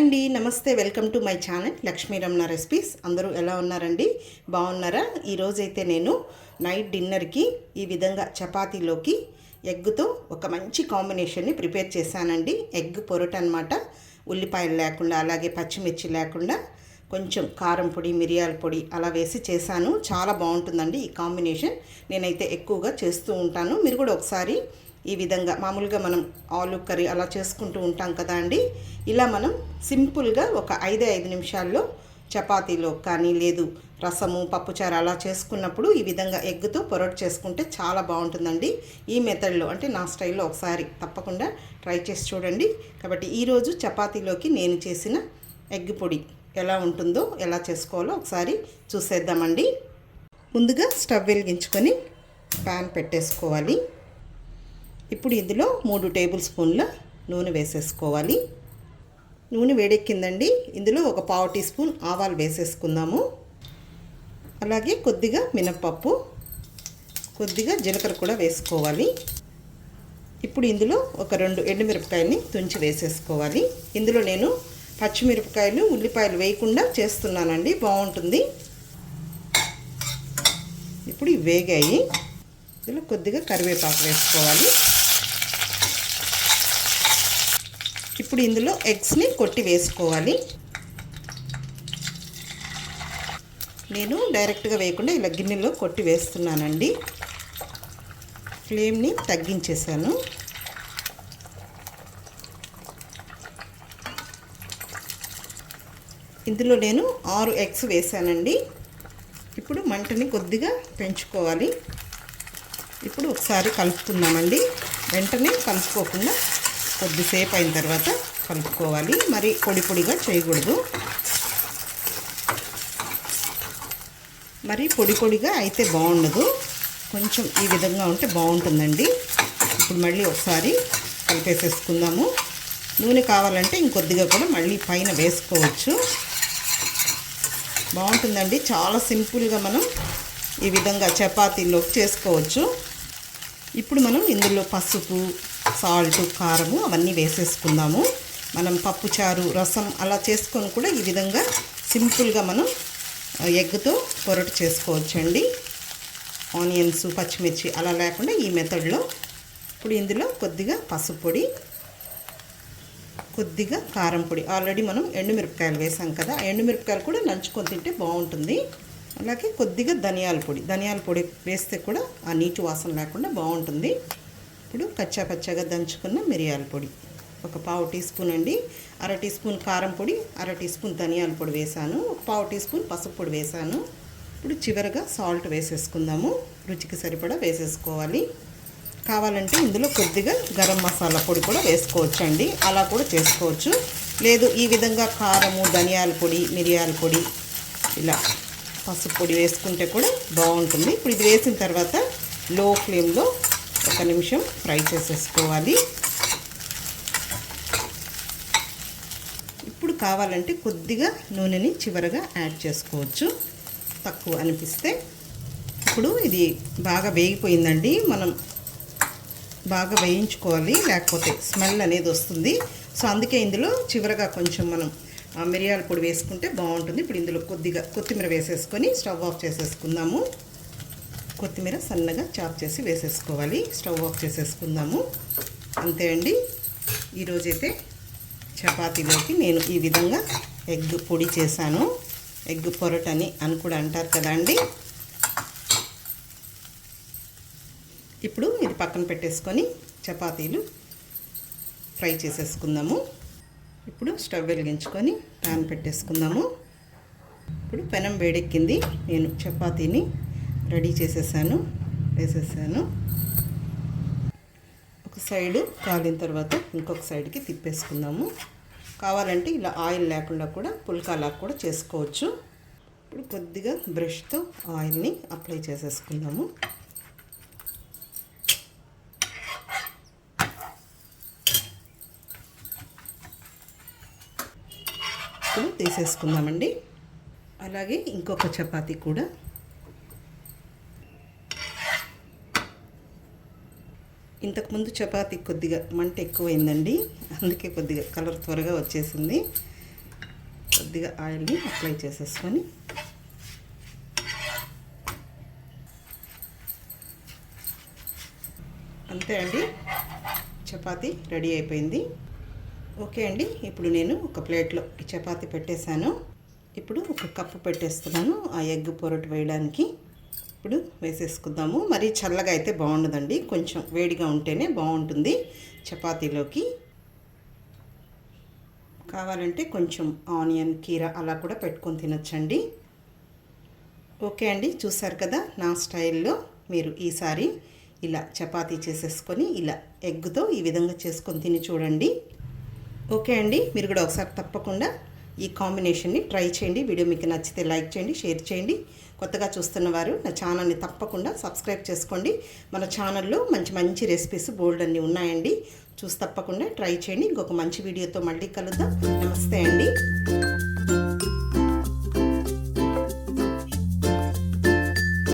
అండి నమస్తే welcome to my channel Lakshmi Ramana recipes. అందరూ ఎలా ఉన్నారండి? బాగున్నారా? ఈరోజైతే నేను నైట్ డిన్నర్కి ఈ విధంగా చపాతీలోకి ఎగ్తో ఒక మంచి కాంబినేషన్ని ప్రిపేర్ చేశానండి. ఎగ్ పొరట అనమాట ఉల్లిపాయలు లేకుండా అలాగే పచ్చిమిర్చి లేకుండా కొంచెం కారం పొడి మిరియాల పొడి అలా వేసి చేశాను. చాలా బాగుంటుందండి ఈ కాంబినేషన్. నేనైతే ఎక్కువగా చేస్తూ ఉంటాను. మీరు కూడా ఒకసారి ఈ విధంగా మామూలుగా మనం ఆలు కర్రీ అలా చేసుకుంటూ ఉంటాం కదా అండి. ఇలా మనం సింపుల్గా ఒక ఐదే ఐదు నిమిషాల్లో చపాతీలో కానీ లేదు రసము పప్పుచారు అలా చేసుకున్నప్పుడు ఈ విధంగా ఎగ్గుతో పొరటు చేసుకుంటే చాలా బాగుంటుందండి. ఈ మెథడ్లో అంటే నా స్టైల్లో ఒకసారి తప్పకుండా ట్రై చేసి చూడండి. కాబట్టి ఈరోజు చపాతీలోకి నేను చేసిన ఎగ్ పొడి ఎలా ఉంటుందో ఎలా చేసుకోవాలో ఒకసారి చూసేద్దామండి. ముందుగా స్టవ్ వెలిగించుకొని ప్యాన్ పెట్టేసుకోవాలి. ఇప్పుడు ఇందులో మూడు టేబుల్ స్పూన్ల నూనె వేసేసుకోవాలి. నూనె వేడెక్కిందండి. ఇందులో ఒక పావు టీ స్పూన్ ఆవాలు వేసేసుకుందాము. అలాగే కొద్దిగా మినప్పప్పు కొద్దిగా జీలకర్ర కూడా వేసుకోవాలి. ఇప్పుడు ఇందులో ఒక రెండు ఎండుమిరపకాయలని తుంచి వేసేసుకోవాలి. ఇందులో నేను పచ్చిమిరపకాయలు ఉల్లిపాయలు వేయకుండా చేస్తున్నానండి. బాగుంటుంది. ఇప్పుడు ఇవి వేగాయి. ఇందులో కొద్దిగా కరివేపాకు వేసుకోవాలి. ఇప్పుడు ఇందులో ఎగ్స్ని కొట్టి వేసుకోవాలి. నేను డైరెక్ట్గా వేయకుండా ఇలా గిన్నెలో కొట్టి వేస్తున్నానండి. ఫ్లేమ్ని తగ్గించేసాను ఇందులో నేను ఆరు ఎగ్స్ వేసానండి ఇప్పుడు మంటని కొద్దిగా పెంచుకోవాలి. ఇప్పుడు ఒకసారి కలుపుతున్నామండి. వెంటనే కలుపుకోకుండా కొద్దిసేపు అయిన తర్వాత కలుపుకోవాలి. మరి పొడి పొడిగా చేయకూడదు. మరి పొడి పొడిగా అయితే బాగుండదు. కొంచెం ఈ విధంగా ఉంటే బాగుంటుందండి. ఇప్పుడు మళ్ళీ ఒకసారి కలిపేసేసుకుందాము. నూనె కావాలంటే ఇంకొద్దిగా కూడా మళ్ళీ పైన వేసుకోవచ్చు. బాగుంటుందండి. చాలా సింపుల్గా మనం ఈ విధంగా చపాతీలోకి చేసుకోవచ్చు. ఇప్పుడు మనం ఇందులో పసుపు సాల్ట్ కారము అవన్నీ వేసేసుకుందాము. మనం పప్పుచారు రసం అలా చేసుకొని కూడా ఈ విధంగా సింపుల్గా మనం ఎగ్తో పొరటు చేసుకోవచ్చండి. ఆనియన్స్ పచ్చిమిర్చి అలా లేకుండా ఈ మెథడ్లో ఇప్పుడు ఇందులో కొద్దిగా పసుపు పొడి కొద్దిగా కారం పొడి. ఆల్రెడీ మనం ఎండుమిరపకాయలు వేసాం కదా ఎండుమిరపకాయలు కూడా నంచుకొని తింటే బాగుంటుంది. అలాగే కొద్దిగా ధనియాల పొడి. ధనియాల పొడి వేస్తే కూడా ఆ నీటి వాసన లేకుండా బాగుంటుంది. ఇప్పుడు కచ్చా పచ్చగా దంచుకున్న మిరియాల పొడి. ఒక పావు టీ స్పూన్ అండి. అర టీ స్పూన్ కారం పొడి అర టీ స్పూన్ ధనియాల పొడి వేసాను. ఒక పావు టీ స్పూన్ పసుపు పొడి వేసాను. ఇప్పుడు చివరగా సాల్ట్ వేసేసుకుందాము. రుచికి సరిపడా వేసేసుకోవాలి. కావాలంటే ఇందులో కొద్దిగా గరం మసాలా పొడి కూడా వేసుకోవచ్చు అండి అలా కూడా చేసుకోవచ్చు. లేదు ఈ విధంగా కారము ధనియాల పొడి మిరియాల పొడి ఇలా పసుపు పొడి వేసుకుంటే కూడా బాగుంటుంది. ఇప్పుడు ఇది వేసిన తర్వాత లో ఫ్లేమ్లో ఒక నిమిషం ఫ్రై చేసేసుకోవాలి. ఇప్పుడు కావాలంటే కొద్దిగా నూనెని చివరగా యాడ్ చేసుకోవచ్చు. తక్కువ అనిపిస్తే. ఇప్పుడు ఇది బాగా వేగిపోయిందండి. మనం బాగా వేయించుకోవాలి. లేకపోతే స్మెల్ అనేది వస్తుంది. సో అందుకే ఇందులో చివరగా కొంచెం మనం మిరియాల పొడి వేసుకుంటే బాగుంటుంది. ఇప్పుడు ఇందులో కొద్దిగా కొత్తిమీర వేసేసుకొని స్టవ్ ఆఫ్ చేసేసుకుందాము. కొత్తిమీర సన్నగా చాప్ చేసి వేసేసుకోవాలి. స్టవ్ ఆఫ్ చేసేసుకుందాము. అంతే అండి. ఈరోజైతే చపాతీలోకి నేను ఈ విధంగా ఎగ్ పొడి చేశాను. ఎగ్ పొరటని అని కూడా అంటారు కదండి ఇప్పుడు ఇది పక్కన పెట్టేసుకొని చపాతీలు ఫ్రై చేసేసుకుందాము. ఇప్పుడు స్టవ్ వెలిగించుకొని ప్యాన్ పెట్టేసుకుందాము. ఇప్పుడు పెనం వేడెక్కింది. నేను చపాతీని రెడీ చేసేసాను వేసేసాను. ఒక సైడు కాలిన తర్వాత ఇంకొక సైడ్కి తిప్పేసుకుందాము. కావాలంటే ఇలా ఆయిల్ లేకుండా కూడా పుల్కాలా కూడా చేసుకోవచ్చు. ఇప్పుడు కొద్దిగా బ్రష్తో ఆయిల్ని అప్లై చేసేసుకుందాము. ఇప్పుడు తీసేసుకుందామండి. అలాగే ఇంకొక చపాతీ కూడా ఇంతకుముందు చపాతి కొద్దిగా మంట ఎక్కువైందండి. అందుకే కొద్దిగా కలర్ త్వరగా వచ్చేసింది. కొద్దిగా ఆయిల్ని అప్లై చేసేసుకొని అంతే అండి. చపాతి రెడీ అయిపోయింది. ఓకే అండి. ఇప్పుడు నేను ఒక ప్లేట్లో చపాతి పెట్టేశాను. ఇప్పుడు ఒక కప్పు పెట్టేస్తున్నాను ఆ ఎగ్ పొరటు వేయడానికి. ఇప్పుడు వేసేసుకుందాము. మరీ చల్లగా అయితే బాగుండదండి. కొంచెం వేడిగా ఉంటేనే బాగుంటుంది చపాతీలోకి. కావాలంటే కొంచెం ఆనియన్ కీర అలా కూడా పెట్టుకొని తినొచ్చండి. ఓకే అండి. చూసారు కదా నా స్టైల్లో మీరు ఈసారి ఇలా చపాతీ చేసేసుకొని ఇలా ఎగ్తో ఈ విధంగా చేసుకొని తిని చూడండి. ఓకే అండి. మీరు కూడా ఒకసారి తప్పకుండా ఈ కాంబినేషన్ని ట్రై చేయండి. వీడియో మీకు నచ్చితే లైక్ చేయండి షేర్ చేయండి. కొత్తగా చూస్తున్న వారు నా ఛానల్ని తప్పకుండా సబ్స్క్రైబ్ చేసుకోండి. మన ఛానల్లో మంచి మంచి రెసిపీస్ బోల్డ్ అన్నీ ఉన్నాయండి. చూసి తప్పకుండా ట్రై చేయండి. ఇంకొక మంచి వీడియోతో మళ్ళీ కలుద్దాం. నమస్తే అండి.